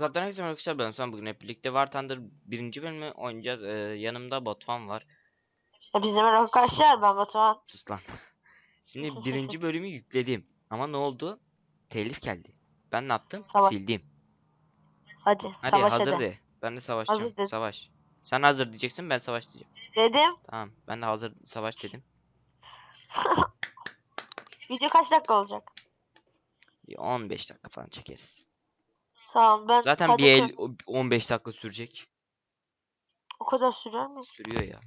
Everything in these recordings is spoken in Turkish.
Minecraft'tan herkese merhaba arkadaşlar ben Osman bugün hep birlikte War Thunder birinci bölümü oynayacağız. Ee, yanımda Batuhan var. Ya Bizim arkadaşlar ben Batuhan. Sus lan. Şimdi birinci bölümü yükledim. Ama ne oldu? Telif geldi. Ben ne yaptım? Savaş. Sildim. Hadi, Hadi savaş hazır hadi. de. Ben de savaşacağım. Hazır dedim. Savaş. Sen hazır diyeceksin ben savaş diyeceğim. Dedim. Tamam ben de hazır savaş dedim. Video kaç dakika olacak? Bir 15 dakika falan çekeriz. Tamam ben Zaten bir el o- 15 dakika sürecek. o kadar sürer mi? Sürüyor ya.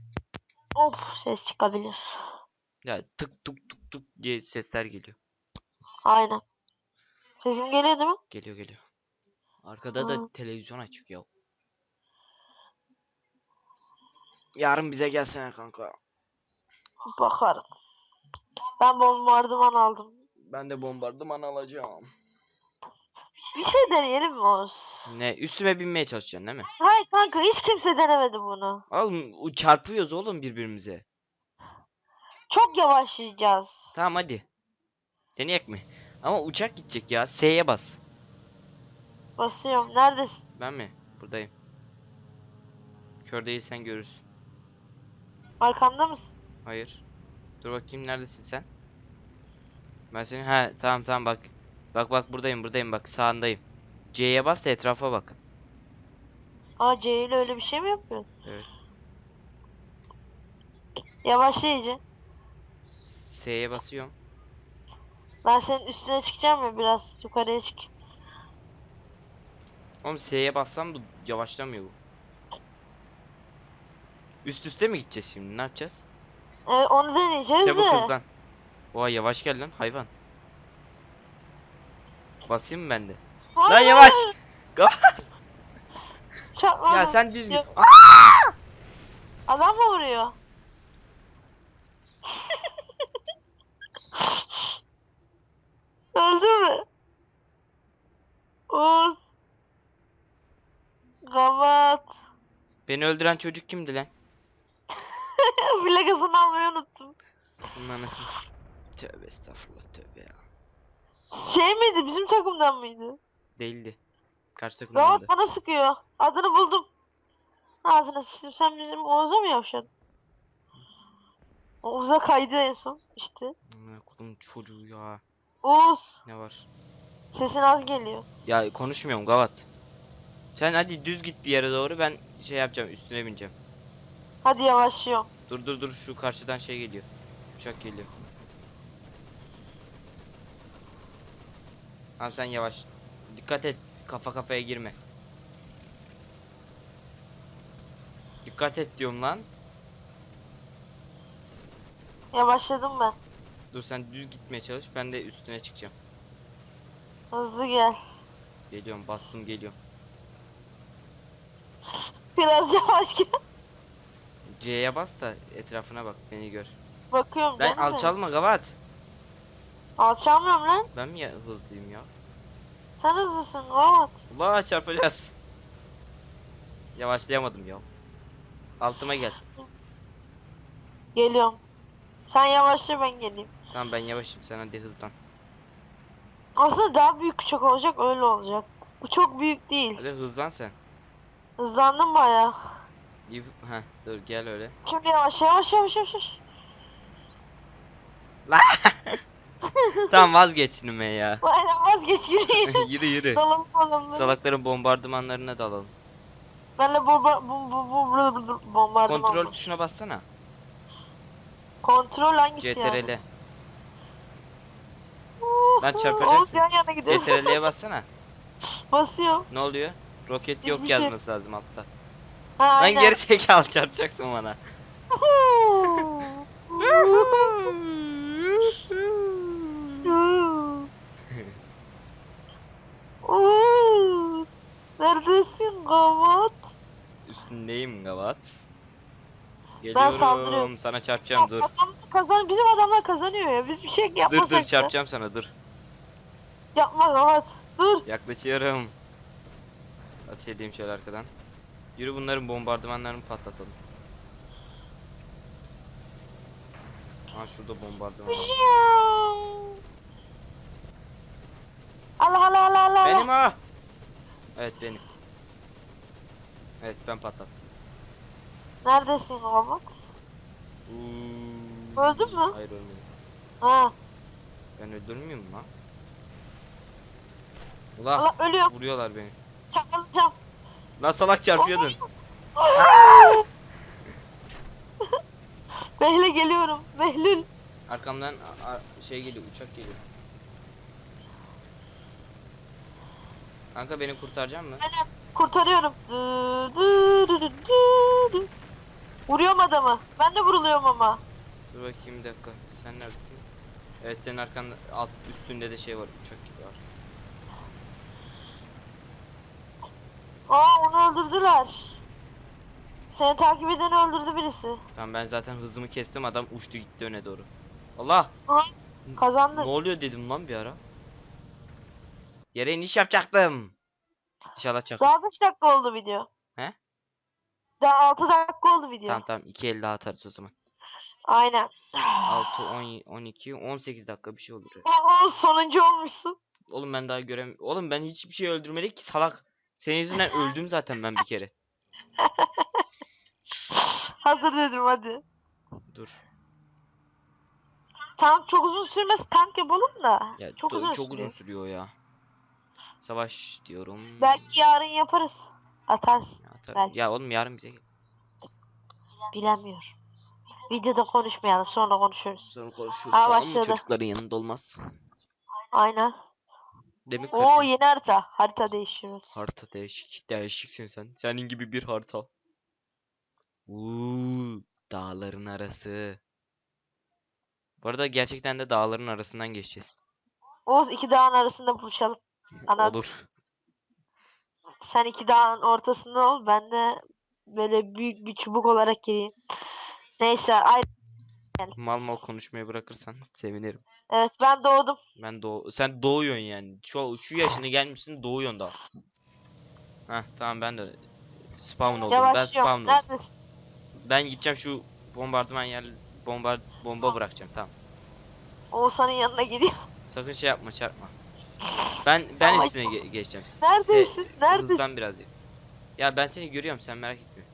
Of ses çıkabilir. Ya tık tık tık tık diye sesler geliyor. Aynen. Sesim geliyor değil mi? Geliyor geliyor. Arkada da televizyon açık ya. Yarın bize gelsene kanka. Bakarım. Ben bombardıman aldım. Ben de bombardıman alacağım. Bir şey deneyelim mi Oğuz? Ne üstüme binmeye çalışacaksın değil mi? Hayır kanka hiç kimse denemedi bunu. Oğlum çarpıyoruz oğlum birbirimize. Çok yavaşlayacağız. Tamam hadi. Deneyek mi? Ama uçak gidecek ya. S'ye bas. Basıyorum. Neredesin? Ben mi? Buradayım. Kör değilsen görürsün. Arkamda mısın? Hayır. Dur bakayım neredesin sen? Ben seni ha tamam tamam bak. Bak bak buradayım buradayım bak sağındayım. C'ye bas da etrafa bak. Aa C ile öyle bir şey mi yapıyorsun? Evet. Yavaşlayıcı. S'ye basıyorum. Ben senin üstüne çıkacağım ya biraz yukarıya çık. Oğlum S'ye bassam da yavaşlamıyor bu. Üst üste mi gideceğiz şimdi? Ne yapacağız? Evet onu deneyeceğiz Çabuk de. hızlan. Oha yavaş gel lan hayvan. Basayım mı ben de? Lan Hayır, yavaş. Çarpma. Ya sen düz git. Aa! Adam mı vuruyor? Öldü mü? Oğuz. Gavat. Beni öldüren çocuk kimdi lan? Plakasını almayı unuttum. Bunun anasını. Tövbe estağfurullah tövbe ya. Şey miydi? Bizim takımdan mıydı? Değildi. Karşı Gavat takımdandı. bana sıkıyor. Adını buldum. Ağzına sıçtım. Sen bizim Oğuz'a mı yavşadın? Oğuz'a kaydı en son. işte. Kodum çocuğu ya. Oğuz. Ne var? Sesin az geliyor. Ya konuşmuyorum Gavat. Sen hadi düz git bir yere doğru ben şey yapacağım üstüne bineceğim. Hadi yavaşlıyorum. Dur dur dur şu karşıdan şey geliyor. Uçak geliyor. Tamam sen yavaş. Dikkat et kafa kafaya girme. Dikkat et diyorum lan. Yavaşladım ben. Dur sen düz gitmeye çalış ben de üstüne çıkacağım. Hızlı gel. Geliyorum bastım geliyorum. Biraz yavaş gel. C'ye bas da etrafına bak beni gör. Bakıyorum Ben mi? alçalma Gavat. Alçalmıyorum lan. Ben mi ya hızlıyım ya? Sen hızlısın. Rahat. Allah çarpacağız. Yavaşlayamadım ya. Altıma gel. Geliyorum. Sen yavaşla ben geleyim. Tamam ben yavaşım sen hadi hızlan. Aslında daha büyük uçak olacak öyle olacak. Bu çok büyük değil. Hadi hızlan sen. Hızlandım baya. İyi, heh, dur gel öyle. Şimdi yavaş yavaş yavaş yavaş. yavaş. Tamam vazgeç şimdi ya. Aynen vazgeç yürüyün. yürü yürü. Dalalım adamları. Salakların bombardımanlarına dalalım. Benle bomba bu bu bu bu bombardıman. Kontrol var. tuşuna bassana. Kontrol hangisi? CTRL. Uh, Lan çarpacaksın. Yan yana gidiyoruz. CTRL'ye bassana. Basıyorum. Ne oluyor? Roket yok Hiçbir şey- yazması lazım altta. Ha, Lan aynen. geri zekalı çarpacaksın bana. Oo, Neredesin Gavat? Üstündeyim Gavat. Saldırıyorum. Geliyorum sana çarpacağım dur. Adam kazan, bizim adamlar kazanıyor ya. Biz bir şey yapmasak Dur dur da. çarpacağım sana dur. Yapma Gavat. Dur. Yaklaşıyorum. Ateş edeyim şöyle arkadan. Yürü bunların bombardımanlarını patlatalım. Ha şurada bombardıman var. Allah Allah Allah Allah. Benim o. Evet benim. Evet ben patlattım. Neredesin Robot? Uuu. Öldün mü? Hayır ölmedim. Ha. Ben öldürmüyor muyum lan? Ulan Allah ölüyorum. vuruyorlar beni. Çakılacağım. Lan salak çarpıyordun. Behle geliyorum. Behlül. Arkamdan şey geliyor uçak geliyor. Kanka beni kurtaracak mı? Kurtarıyorum. Dı, dı, dı, dı, dı, dı. Vuruyorum adamı. Ben de vuruluyorum ama. Dur bakayım bir dakika. Sen neredesin? Evet senin arkanda alt üstünde de şey var uçak gibi var. Aa onu öldürdüler. Seni takip edeni öldürdü birisi. Tamam ben zaten hızımı kestim adam uçtu gitti öne doğru. Allah! Aha. Ne oluyor dedim lan bir ara. Yere iniş yapacaktım. İnşallah çak. Daha 5 dakika oldu video. Daha 6 dakika oldu video. Tamam tamam iki el daha atarız o zaman. Aynen. 6, 10, 12, 18 dakika bir şey olur. Oo, sonuncu olmuşsun. Oğlum ben daha görem... Oğlum ben hiçbir şey öldürmedik ki salak. Senin yüzünden öldüm zaten ben bir kere. Hazır dedim hadi. Dur. Tank çok uzun sürmez tank yapalım da. Ya çok uzun çok uzun sürüyor. sürüyor ya. Savaş diyorum. Belki yarın yaparız. Atarsın. Ya, ta- belki. ya oğlum yarın bize gel. Bilemiyorum. Videoda konuşmayalım sonra konuşuruz. Sonra konuşuruz Aa, tamam mı? başladı. Çocukların yanında olmaz. Aynen. Demek Oo yeni harita. Harita değiştiriyoruz. Harita değişik. Değişiksin sen. Senin gibi bir harita. Uuu, dağların arası. Bu arada gerçekten de dağların arasından geçeceğiz. Oğuz iki dağın arasında buluşalım. Ana- Olur. Sen iki dağın ortasında ol. Ben de böyle büyük bir çubuk olarak gireyim. Neyse. Ay Mal mal konuşmayı bırakırsan sevinirim. evet ben doğdum. Ben doğ sen doğuyorsun yani. Şu şu yaşına gelmişsin doğuyorsun daha. Heh tamam ben de spawn oldum. Ben Yavaşlıyorum. spawn oldum. Neredesin? Ben gideceğim şu bombardıman yer bomba bomba bırakacağım tamam. Oğuzhan'ın yanına gidiyorum. Sakın şey yapma çarpma. Ben ben üstüne ge- geçeceğim. Se- Neredesin? Neredesin? Hızdan birazcık. Ya ben seni görüyorum sen merak etme.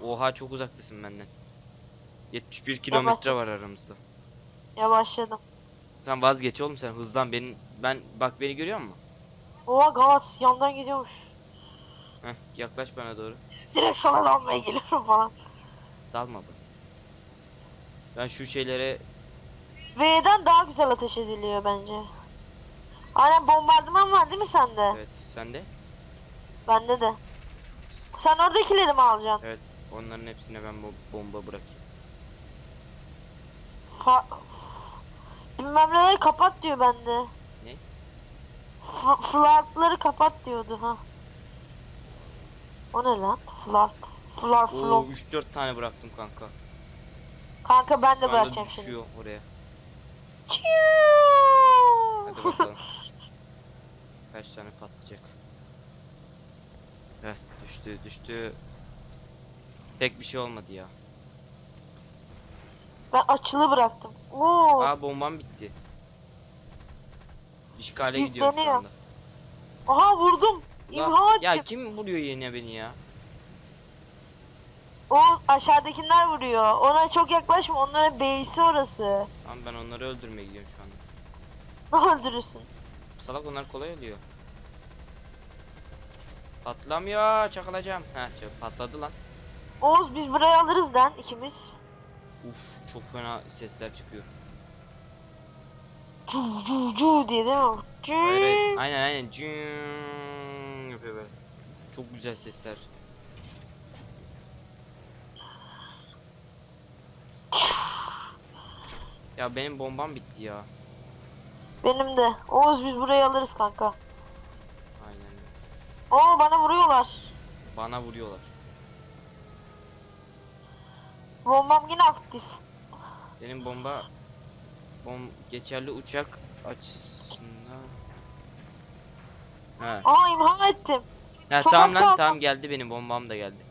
Oha çok uzaktasın benden. 71 kilometre var aramızda. Yavaşladım. Tamam vazgeç oğlum sen hızdan benim ben bak beni görüyor musun? Oha Gavat yandan gidiyormuş. Heh yaklaş bana doğru. Direkt sana dalmaya geliyorum falan. Dalma bana. Ben şu şeylere V'den daha güzel ateş ediliyor bence. Aynen bombardıman var değil mi sende? evet sende. Bende de. Sen oradakileri mi alacaksın? Evet onların hepsine ben bo- bomba bırakayım. Fa Bilmem neleri kapat diyor bende. Ne? F Flartları kapat diyordu ha. O ne lan? Flart. Flart Oo flop. 3-4 tane bıraktım kanka. Kanka ben de Şu bırakacağım şimdi. oraya. Hadi bakalım. Kaç tane patlayacak. Heh düştü düştü. Pek bir şey olmadı ya. ben açılı bıraktım. Oo. Aa bombam bitti. İşgale gidiyorum şu Yükleniyor. anda. Aha vurdum. Lan, İmha ettim. ya kim vuruyor yine beni ya? O aşağıdakiler vuruyor. Ona çok yaklaşma. Onların base'i orası. Tamam ben onları öldürmeye gidiyorum şu anda. Ne öldürürsün? Salak onlar kolay oluyor. Patlamıyor çakılacağım. Heh çak- patladı lan. Oğuz biz burayı alırız lan ikimiz. Uf çok fena sesler çıkıyor. Cu cu cu diye değil mi? Cu. Hayır, hayır. Aynen aynen. Cıng yapıyor böyle. Çok güzel sesler. Ya benim bombam bitti ya. Benim de. Oğuz biz burayı alırız kanka. Aynen. Oo bana vuruyorlar. Bana vuruyorlar. Bombam yine aktif. Benim bomba bom geçerli uçak açısından. Ha. Aa imha ettim. Ya Çok tamam lan tamam geldi benim bombam da geldi.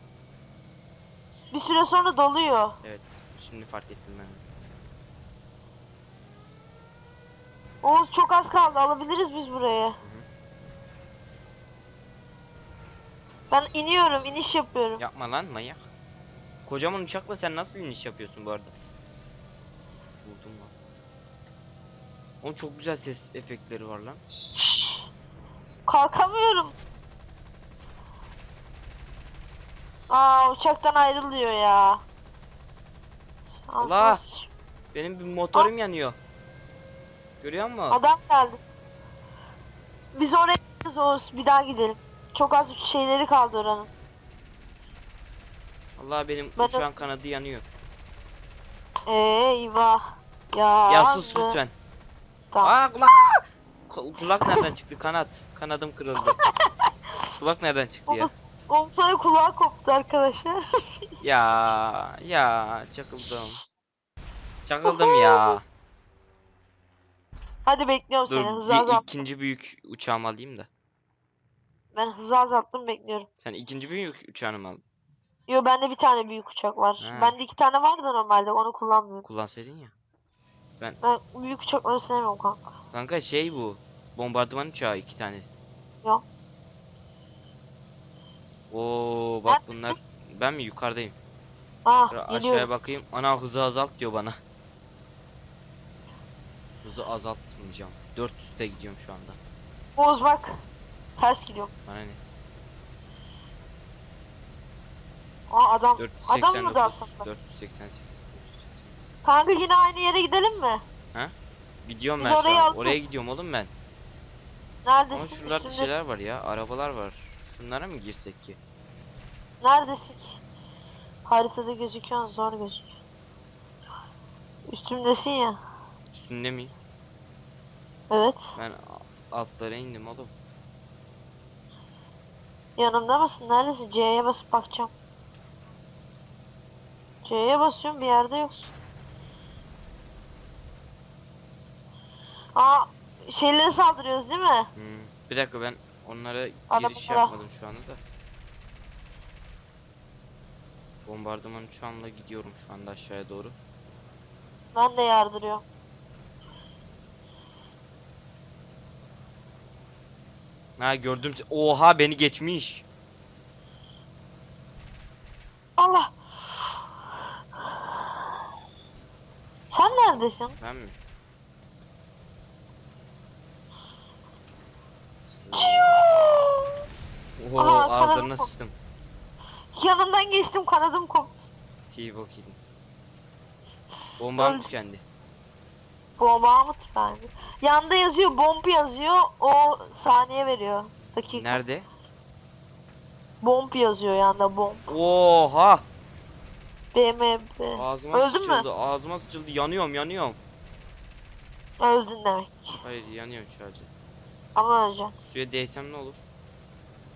Bir süre sonra doluyor. Evet. Şimdi fark ettim ben. Oğuz çok az kaldı. Alabiliriz biz burayı. Ben iniyorum, iniş yapıyorum. Yapma lan manyak. Kocaman uçakla sen nasıl iniş yapıyorsun bu arada? Vurdum lan. Oğlum çok güzel ses efektleri var lan. Kalkamıyorum. Aa uçaktan ayrılıyor ya. Allah! Benim bir motorum yanıyor. Görüyor musun? Adam geldi. Biz oraya gidiyoruz Oğuz. Bir daha gidelim. Çok az şeyleri kaldı oranın. Allah benim Ben- uçağın kanadı yanıyor. Eyvah. Ya. Ya sus lütfen. Tamam. Aa kulak. Ku- Kulak nereden çıktı? Kanat. Kanadım kırıldı. kulak nereden çıktı ya? Sonra kulağı koptu arkadaşlar. Ya ya çakıldım. Çakıldım ya. Hadi bekliyorum Dur seni. Hızı bir azalt. ikinci büyük uçağımı alayım da. Ben hızı azalttım bekliyorum. Sen ikinci büyük uçağını mı aldın? Yo bende bir tane büyük uçak var. Ha. Bende iki tane var da normalde onu kullanmıyorum. Kullansaydın ya. Ben büyük uçakları sevmiyorum kanka. Kanka şey bu. Bombardıman uçağı iki tane. Yok. Oo bak Neredesin? bunlar. Ben mi yukarıdayım? Ah Şöyle aşağıya bakayım. Ana hızı azalt diyor bana. Hızı azaltmayacağım. 400'te gidiyorum şu anda. Oğuz bak. Ters gidiyorum. Bana ne? Aa adam. Adam mı 489, da aslında? 488, 480. Kanka yine aynı yere gidelim mi? Gidiyorum Biz ben şu orayı an. aldık. Oraya gidiyorum oğlum ben. Neredesin? Ama şuralarda Üstünde- şeyler var ya. Arabalar var. Şunlara mı girsek ki? Neredesin? Haritada gözüküyorsun zor gözüküyor. Üstümdesin ya. Üstünde miyim? Evet. Ben altlara indim oğlum. Yanımda mısın? Neredesin? C'ye basıp bakacağım. C'ye basıyorum bir yerde yoksun. Aa şeylere saldırıyoruz değil mi? Hmm. Bir dakika ben onlara Arabalara. giriş yapmadım şu anda da. Bombardıman uçağımla gidiyorum şu anda aşağıya doğru. Ben de yardırıyorum. Ha gördüm. Oha beni geçmiş. Allah. Sen neredesin? Ben mi? Oho Aha, kanadım. sıçtım. Yanından geçtim kanadım koptu. İyi bok yedim. Bombam tükendi. Bomba mı tüfeği? Yanda yazıyor bomb yazıyor o saniye veriyor. Dakika. Nerede? Bomb yazıyor yanda bomb. Oha! BMB. Ağzıma Öldün mü? sıçıldı. Ağzıma sıçıldı. Yanıyorum yanıyorum. Öldün demek. Hayır yanıyorum şu acı. Ama öleceksin. Suya değsem ne olur?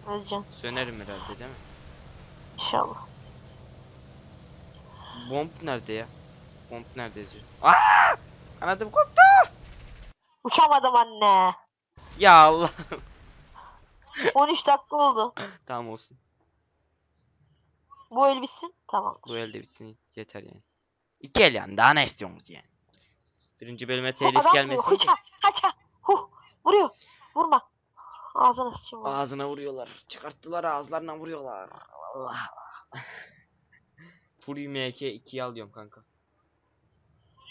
Öleceksin. Sönerim herhalde değil mi? İnşallah. Bomb nerede ya? Bomb nerede yazıyor? Aa! Kanadım koptu. Uçamadım anne. Ya Allah. 13 dakika oldu. tamam olsun. Bu el bitsin. Tamam. Bu elde bitsin yeter yani. İki el yani daha ne istiyorsunuz yani? Birinci bölüme telif gelmesin ki. Hıça. Haça. Huh. Vuruyor. Vurma. Ağzına sıçayım. Ağzına vuruyorlar. Çıkarttılar ağızlarına vuruyorlar. Allah. Fury MK 2'yi alıyorum kanka.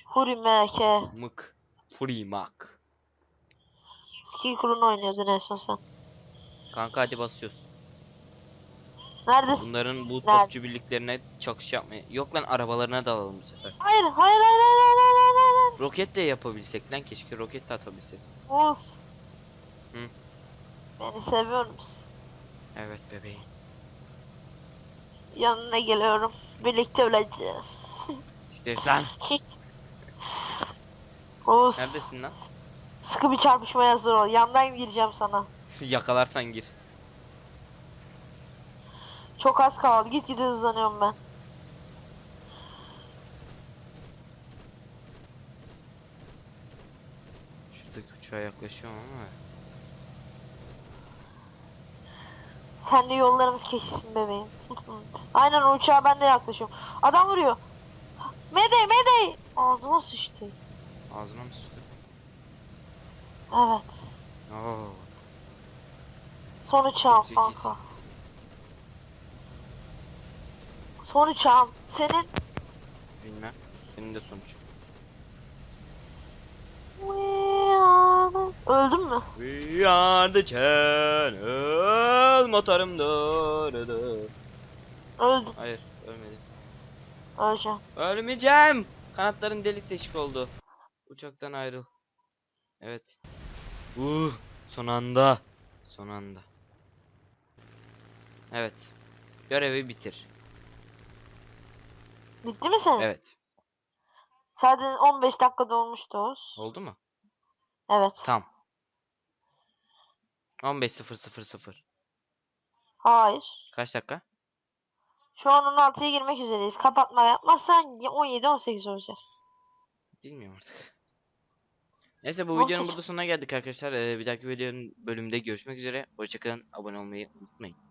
Huri MK. Mık. Fury Mak. Skill kurunu oynuyordun en son sen. Kanka hadi basıyoruz. Neredesin? Bunların bu Nerede? topçu birliklerine çakış yapmaya. Yok lan arabalarına da alalım bu sefer. Hayır. Hayır. Hayır. Hayır. Hayır. Hayır. Hayır. Roket de yapabilsek lan keşke roket de atabilsek. Oğuz. Hı. Beni seviyor musun? Evet bebeğim. Yanına geliyorum. Birlikte öleceğiz. Siktir lan. Oğuz. Neredesin lan? Sıkı bir çarpışmaya hazır ol. Yandan gireceğim sana. Yakalarsan gir. Çok az kaldı. Git gide hızlanıyorum ben. Şuradaki uçağa yaklaşıyorum ama. Senle yollarımız kesişsin bebeğim. Aynen o uçağa ben de yaklaşıyorum. Adam vuruyor. Mayday mayday. Ağzıma sıçtı. Ağzına mı sıçtı? Evet. Oo. Son uçağım zekisin. kanka. Son uçağım. Senin Bilmem. Benim de sonuç. Öldün mü? We are the channel motorum durdu. Öldün. Hayır ölmedim. Öleceğim. Ölmeyeceğim. Kanatların delik deşik oldu. Uçaktan ayrıl. Evet. Uh, son anda. Son anda. Evet. Görevi bitir. Bitti mi senin? Evet. Zaten 15 dakika dolmuştu. Oldu mu? Evet. Tam. 15.000. Hayır. Kaç dakika? Şu an 16'ya girmek üzereyiz. Kapatma yapmazsan 17-18 olacağız. Bilmiyorum artık. Neyse bu videonun burada sonuna geldik arkadaşlar. Ee, bir dahaki videonun bölümünde görüşmek üzere. Hoşçakalın. Abone olmayı unutmayın.